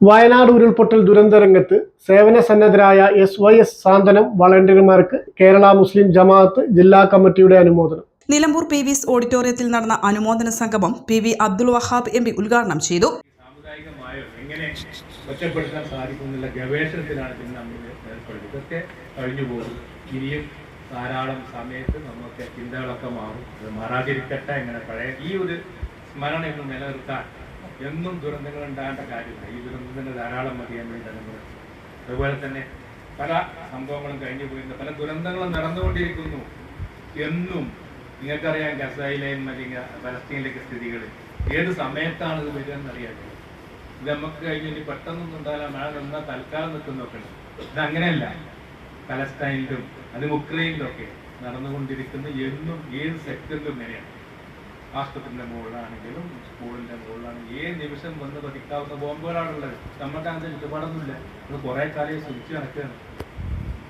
Wayanad ഉരുൾപൊട്ടൽ ദുരന്തരംഗത്ത് സേവന സന്നദ്ധരായ എസ് വൈ എസ് സാന്ത്വനം വളണ്ടിയർമാർക്ക് കേരള മുസ്ലിം ജമാഅത്ത് ജില്ലാ കമ്മിറ്റിയുടെ അനുമോദനം. നിലമ്പൂർ പി വിസ് ഓഡിറ്റോറിയത്തിൽ നടന്ന അനുമോദന സംഗമം P V Abdul Wahab M P ഉദ്ഘാടനം ചെയ്തു. ഒറ്റപ്പെടുത്താൻ സാധിക്കും എന്നുള്ള ഗവേഷണത്തിലാണ് പിന്നെ നമ്മൾ ഏർപ്പെടുന്നത്. ഇതൊക്കെ കഴിഞ്ഞു പോകും. ഇനിയും ധാരാളം സമയത്ത് നമുക്ക് ചിന്തകളൊക്കെ മാറും. അത് മാറാതിരിക്കട്ടെ എങ്ങനെ പഴയ ഈ ഒരു സ്മരണ ഇന്ന് നിലനിർത്താൻ എന്നും ദുരന്തങ്ങൾ ഉണ്ടാകേണ്ട കാര്യമില്ല. ഈ ദുരന്തത്തിന്റെ ധാരാളം മതിയാൻ വേണ്ടി തലമുറ അതുപോലെ തന്നെ പല സംഭവങ്ങളും കഴിഞ്ഞു പോയിട്ടുണ്ട്. പല ദുരന്തങ്ങളും നടന്നുകൊണ്ടിരിക്കുന്നു. എന്നും നിങ്ങൾക്കറിയാം ഗസയിലെയും അല്ലെങ്കിൽ പലസ്തീനിലേക്ക് സ്ഥിതികൾ. ഏത് സമയത്താണ് ഇത് വരിക എന്നറിയാം ഇത് നമുക്ക് കഴിഞ്ഞ് ഇനി പെട്ടെന്നൊന്നും ഉണ്ടാകാൻ മഴ നിന്നാൽ തൽക്കാലം നിൽക്കുന്നൊക്കെ ഇത് അങ്ങനെയല്ല. പലസ്തീനിലും അത് ഉക്രൈനിലും ഒക്കെ നടന്നുകൊണ്ടിരിക്കുന്ന എന്നും ഏത് സെക്ടറിലും ഇങ്ങനെയാണ്. ആശുപത്രിന്റെ മുകളിലാണെങ്കിലും സ്കൂളിന്റെ മുകളിലാണെങ്കിലും ഏത് നിമിഷം വന്ന് പതിക്കാവുന്ന ബോംബുകളാണുള്ളത്. നമുക്ക് അങ്ങനത്തെ ചുറ്റുപാടൊന്നുമില്ല. നമ്മൾ കുറെ കാലം സൂക്ഷിച്ച് നടക്കുകയാണ്.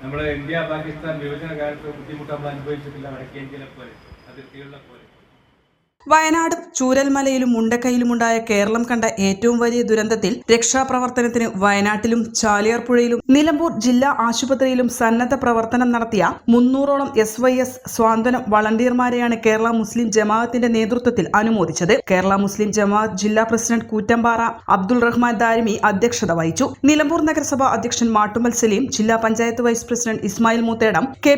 നമ്മൾ ഇന്ത്യ പാകിസ്ഥാൻ വിഭജന കാലത്ത് ബുദ്ധിമുട്ട് നമ്മൾ അനുഭവിച്ചിട്ടില്ല. വടക്കേ ഇന്ത്യയിലെ പോലെ അതിർത്തികളിലെ പോലെ. വയനാടും ചൂരൽമലയിലും മുണ്ടക്കയിലുമുണ്ടായ കേരളം കണ്ട ഏറ്റവും വലിയ ദുരന്തത്തിൽ രക്ഷാപ്രവർത്തനത്തിന് വയനാട്ടിലും ചാലിയാർപ്പുഴയിലും നിലമ്പൂർ ജില്ലാ ആശുപത്രിയിലും സന്നദ്ധ പ്രവർത്തനം നടത്തിയ മുന്നൂറോളം എസ് വൈ എസ് സ്വാന്തനം വളണ്ടിയർമാരെയാണ് കേരള മുസ്ലിം ജമാഅത്തിന്റെ നേതൃത്വത്തിൽ അനുമോദിച്ചത്. കേരള മുസ്ലിം ജമാഅത്ത് ജില്ലാ പ്രസിഡന്റ് കൂറ്റമ്പാറ അബ്ദുൾ റഹ്മാൻ ദാരിമി അധ്യക്ഷത വഹിച്ചു. നിലമ്പൂർ നഗരസഭ അധ്യക്ഷൻ മാട്ടുമൽ സലീം ജില്ലാ panchayat vice president Ismail Moothedam K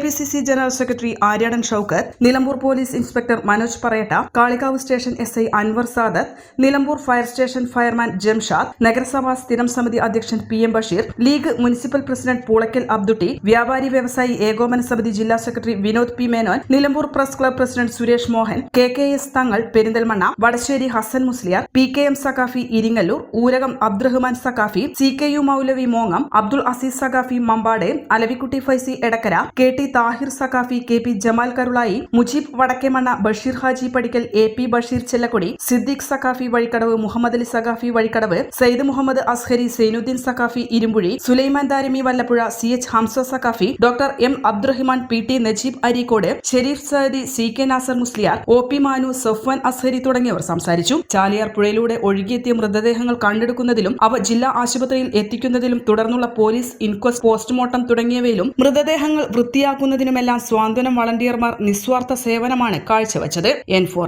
general secretary Aryadan Shoukath Nilambur police inspector Manoj Parayatta Kalikavu station S I Anwar Sadath Nilambur fire station fireman Jamshad നഗരസഭാ സ്ഥിരം സമിതി അധ്യക്ഷൻ P M Basheer league municipal president Poolakkal Abdutty വ്യാപാരി വ്യവസായി ഏകോപന സമിതി ജില്ലാ secretary Vinod P Menon Nilambur press club president Suresh Mohan K K S Thangal Perinthalmanna Vadasseri Hasan Musliyar P K M Saqafi Iringallur Urakam Abdurahman Saqafi C K U Maulavi മോങ്ങം Abdul Aziz Saqafi Mambad Alavikutty Faizi Edakkara K T Thahir Saqafi K P Jamal Karulai Mujeeb Vadakkemanna Basheer Haji Padikkal A P Basheer Chellakodi Siddique Saqafi Vazhikkadavu Muhammad Ali Saqafi Vazhikkadavu Sayed Muhammad Azhari Zainuddin Saqafi Irumbuzhi Sulaiman Darimi Vallappuzha C H Hamza Saqafi doctor M Abdurahiman P T Najeeb Areekode Shareef Sayadi C K Nasar Musliyar O P Manu Sofwan Azhari തുടങ്ങിയവർ സംസാരിച്ചു. ചാലിയാർ പുഴയിലൂടെ ഒഴുകിയെത്തിയ മൃതദേഹങ്ങൾ കണ്ടെടുക്കുന്നതിലും അവ ജില്ലാ ആശുപത്രിയിൽ എത്തിക്കുന്നതിലും തുടർന്നുള്ള police inquest postmortem തുടങ്ങിയവയിലും മൃതദേഹങ്ങൾ വൃത്തിയാക്കുന്നതിനുമെല്ലാം സ്വാന്തനം വളണ്ടിയർമാർ നിസ്വാർത്ഥ സേവനമാണ് കാഴ്ചവെച്ചത്. N four